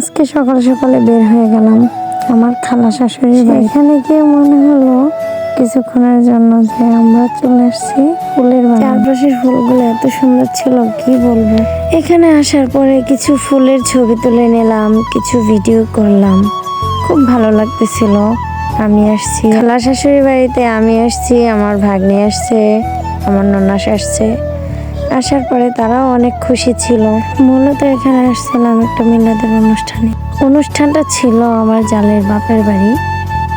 আজকে সকাল সকালে বের হয়ে গেলাম। আমার খালা শাশুড়ি বাড়ি। এখানে গিয়ে মনে হলো কিছুক্ষণের জন্য যে আমরা চলে আসছি ফুলের চারপাশের ফুলগুলো এত সুন্দর ছিল কি বলব? এখানে আসার পরে কিছু ফুলের ছবি তুলে নিলাম কিছু ভিডিও করলাম। খুব ভালো লাগতেছিল। আমি আসছি। খালা শাশুড়ি বাড়িতে আমি আসছি আমার ভাগ্নি আসছে আমার ননাস আসছে। আসার পরে তারাও অনেক খুশি ছিল। মূলত এখানে আসছিলাম একটা মিলাদের অনুষ্ঠানে। অনুষ্ঠানটা ছিল আমার জালের বাপের বাড়ি।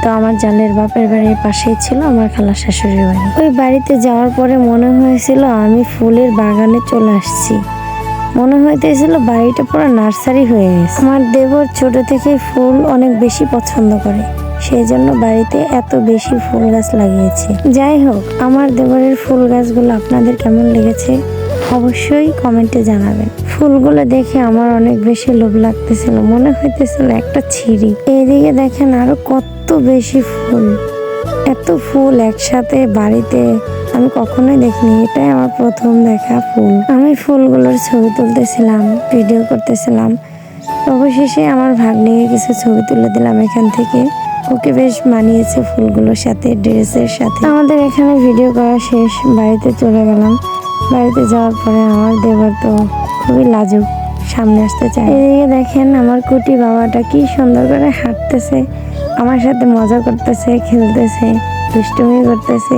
তো আমার জালের বাপের বাড়ির পাশেই ছিল আমার খালা শাশুড়ির বাড়ি। ওই বাড়িতে যাওয়ার পরে মনে হয়েছিল আমি ফুলের বাগানে চলে আসছি। মনে হইতেছিল বাড়িটা পুরো নার্সারি হয়ে গেছে। আমার দেবর ছোট থেকে ফুল অনেক বেশি পছন্দ করে। সেই জন্য বাড়িতে এত বেশি ফুল গাছ লাগিয়েছে। যাই হোক, আমার দেবরের ফুল গাছগুলো আপনাদের কেমন লেগেছে? অবশ্যই কমেন্টে জানাবেন। ফুলগুলো দেখে আমার অনেক বেশি লোভ লাগতেছিল, মনে হইতেছিল একটা ছিঁড়ি। এইদিকে দেখেন আরও কত বেশি ফুল। এত ফুল একসাথে বাড়িতে আমি কখনোই দেখিনি, এটাই আমার প্রথম দেখা ফুল। আমি ফুলগুলোর ছবি তুলতেছিলাম, ভিডিও করতেছিলাম। অবশেষে আমার ভাগ্নিকে কিছু ছবি তুলে দিলাম এখান থেকে। ওকে বেশ মানিয়েছে ফুলগুলোর সাথে, ড্রেসের সাথে। আমাদের এখানে ভিডিও করা শেষ, বাড়িতে চলে গেলাম। বাড়িতে যাওয়ার পরে আমার দেবর তো খুবই লাজুক, সামনে আসতে চায়। এদিকে দেখেন আমার কুটি বাবাটা কি সুন্দর করে হাঁটতেছে, আমার সাথে মজা করতেছে, খেলতেছে, দুষ্টুমি করতেছে।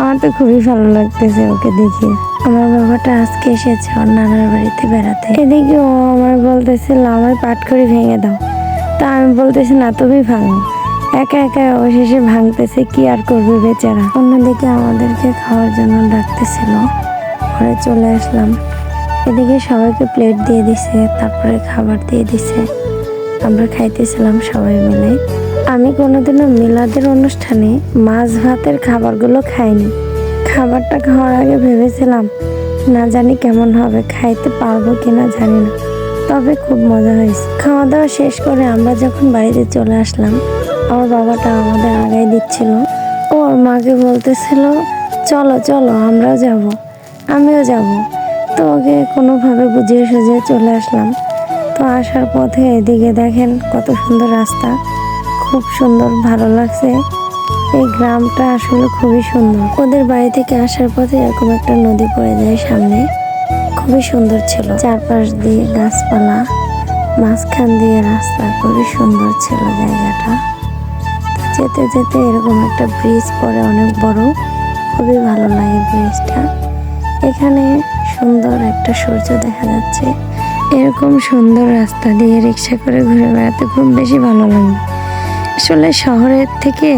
আমার তো খুবই ভালো লাগতেছে ওকে দেখে। আমার বাবাটা আজকে এসেছে ওর নানার বাড়িতে বেড়াতে। এদিকে ও আমার বলতেছিল আমার পাট করে ভেঙে দাও। তা আমি বলতেছি, না, তুমি ভাঙো। একা একা অবশেষে ভাঙতেছে, কি আর করবে বেচারা। অন্যদিকে আমাদেরকে খাওয়ার জন্য ডাকতেছিল। ঘরে চলে আসলাম। এদিকে সবাইকে প্লেট দিয়ে দিছে, তারপরে খাবার দিয়ে দিছে। আমরা খাইতেছিলাম সবাই মিলে। আমি কোনোদিনও মিলাদের অনুষ্ঠানে মাছ ভাতের খাবারগুলো খাইনি। খাবারটা খাওয়ার আগে ভেবেছিলাম, না জানি কেমন হবে, খাইতে পারব কিনা জানি না। তবে খুব মজা হয়েছে। খাওয়া দাওয়া শেষ করে আমরা যখন বাড়িতে চলে আসলাম, আমার বাবাটা আমাদের আগায় দিচ্ছিল। ও ওর মাকে বলতেছিল, চলো চলো, আমরাও যাব। আমিও যাব। তো ওকে কোনোভাবে বুঝিয়ে সুঝিয়ে চলে আসলাম। তো আসার পথে এদিকে দেখেন কত সুন্দর রাস্তা। খুব সুন্দর, ভালো লাগছে। এই গ্রামটা আসলে খুবই সুন্দর। ওদের বাড়ি থেকে আসার পথে এরকম একটা নদী পড়ে যায় সামনে। খুবই সুন্দর ছিল। চারপাশ দিয়ে গাছপালা, মাঝখান দিয়ে রাস্তা। খুবই সুন্দর ছিল জায়গাটা। যেতে যেতে এরকম একটা ব্রিজ পড়ে অনেক বড়। খুবই ভালো লাগে ব্রিজটা এখানে সুন্দর একটা সূর্য দেখা যাচ্ছে। এরকম সুন্দর রাস্তা দিয়ে রিক্সা করে ঘুরে বেড়াতে খুব বেশি ভালো লাগে। আসলে শহরের থেকে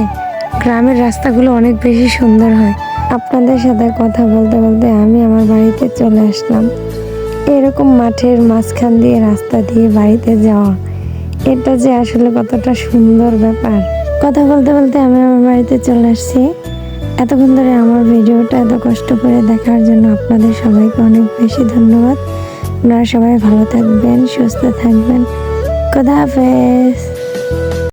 গ্রামের রাস্তাগুলো অনেক বেশি সুন্দর হয়। আপনাদের সাথে কথা বলতে বলতে আমি আমার বাড়িতে চলে আসলাম। এরকম মাঠের মাঝখান দিয়ে রাস্তা দিয়ে বাড়িতে যাওয়া, এটা যে আসলে কতটা সুন্দর ব্যাপার। কথা বলতে বলতে আমি আমার বাড়িতে চলে আসছি। এতক্ষণ ধরে আমার ভিডিওটা এত কষ্ট করে দেখার জন্য আপনাদের সবাইকে অনেক বেশি ধন্যবাদ। আপনারা সবাই ভালো থাকবেন, সুস্থ থাকবেন। খোদা হাফেজ।